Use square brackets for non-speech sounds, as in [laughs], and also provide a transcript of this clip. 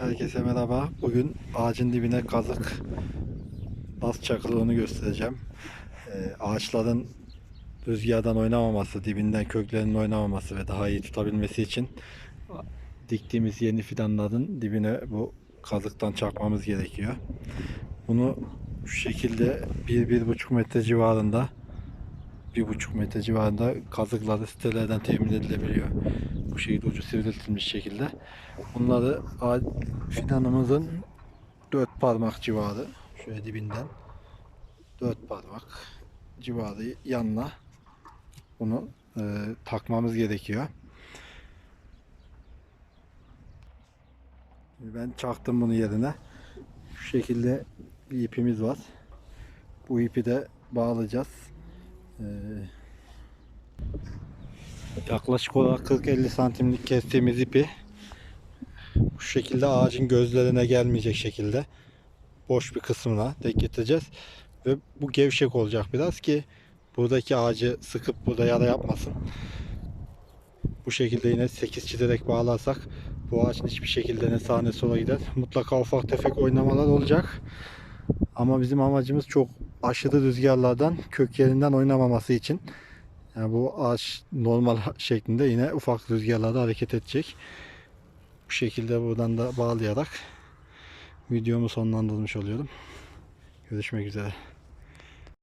Herkese merhaba. Bugün ağacın dibine kazık nasıl çakıldığını göstereceğim. Ee, ağaçların rüzgardan oynamaması, dibinden köklerinin oynamaması ve daha iyi tutabilmesi için diktiğimiz yeni fidanların dibine bu kazıktan çakmamız gerekiyor. Bunu şu şekilde 1-1,5 metre civarında bir buçuk metre civarında kazıkları sitelerden temin edilebiliyor. Şekilde ucu sivriltilmiş şekilde. Bunları fidanımızın dört parmak civarı şöyle dibinden dört parmak civarı yanına bunu e, takmamız gerekiyor. Ben çaktım bunu yerine. Şu şekilde bir ipimiz var. Bu ipi de bağlayacağız. Ee, yaklaşık olarak 40-50 santimlik kestiğimiz ipi bu şekilde ağacın gözlerine gelmeyecek şekilde boş bir kısmına denk getireceğiz. Ve bu gevşek olacak biraz ki buradaki ağacı sıkıp burada yara yapmasın. Bu şekilde yine 8 çizerek bağlarsak bu ağaçın hiçbir şekilde ne sağa ne sola gider. Mutlaka ufak tefek oynamalar olacak. Ama bizim amacımız çok aşırı rüzgarlardan kök yerinden oynamaması için. Yani bu ağaç normal [laughs] şeklinde yine ufak rüzgarlarda hareket edecek. Bu şekilde buradan da bağlayarak videomu sonlandırmış oluyorum. Görüşmek üzere.